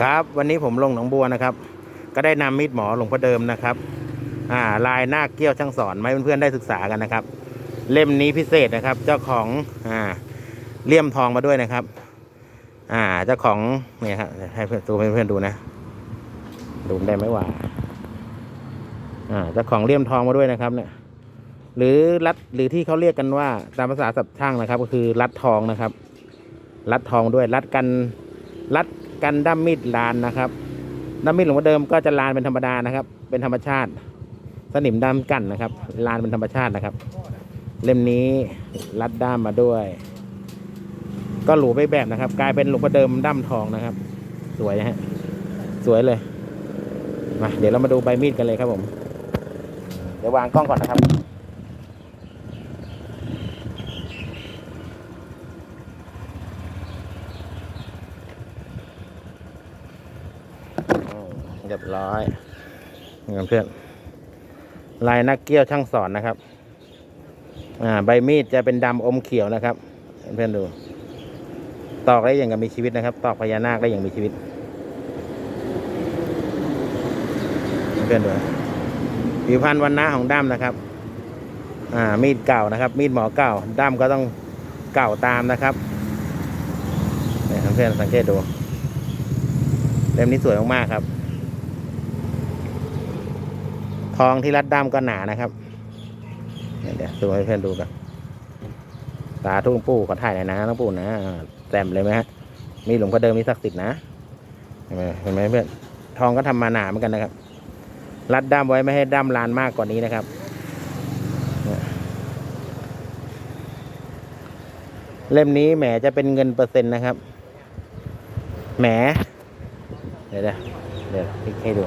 ครับ วันนี้ผมลงหนองบัวนะครับ ก็ได้นำมีดหมอหลวงพ่อเดิมนะครับอ่าลายหน้าคเกี้ยวช่างสอนมาให้เพื่อนๆได้ศึกษากันนะครับ เล่มนี้พิเศษนะครับ เจ้าของอ่าเลี่ยมทองมาด้วยนะครับ อ่าเจ้าของเนี่ยครับให้เพื่อนดูเพื่อนๆดูนะดูได้ไหมว่าอ่าเจ้าของเลี่ยมทองมาด้วยนะครับ เนี่ย หรือรัดหรือที่เขาเรียกกันว่าตามภาษาสับช่างนะครับ ก็คือรัดทองนะครับ รัดทองด้วย รัดกันรัด กันด้ามมีดลานนะครับด้ามมีดหลวงพ่อเดิมก็จะลานเป็นธรรมดานะครับ เป็นธรรมชาติ สนิมด้ามกั้นนะครับ ลานเป็นธรรมชาตินะครับ เล่มนี้รัดด้ามมาด้วย ก็หรูไปแบบนะครับ กลายเป็นหลวงพ่อเดิมด้ามทองนะครับ สวยฮะสวยเลยมาเดี๋ยวเรามาดูใบมีดกันเลยครับผม เดี๋ยววางกล้องก่อนนะครับ เรียบร้อยเงินเพื่อนลายนักเกี้ยวช่างสอนนะครับ อ่า ใบมีดจะเป็นดำอมเขียวนะครับ เพื่อนดู ตอกได้อย่างกับมีชีวิตนะครับ ตอกพญานาคได้อย่างมีชีวิต เพื่อนดูผิวพรรณวันน้าของด้ามนะครับ อ่า มีดเก่านะครับ มีดหมอเก่าด้ามก็ต้องเก่าตามนะครับเนี่ยเพื่อนสังเกตดูเล่มนี้สวยมากๆครับ ทองที่รัดด้ามก็หนานะครับเดี๋ยวเดี๋ยวดูให้เพื่อนดูกันตาทุ่งปู่ขอถ่ายหน่อยนะน้องปู่นะแต้มเลยไหมฮะมีหลวงพ่อเดิมมีศักดิ์สิทธิ์นะเห็นไหมเห็นไหมเพื่อนทองก็ทำมาหนาเหมือนกันนะครับ รัดด้ามไว้ไม่ให้ด้ามลานมากกว่านี้นะครับเล่มนี้แหมจะเป็นเงินเปอร์เซ็นต์นะครับ แหมเดี๋ยวเดี๋ยวเดี๋ยวพลิกให้ดู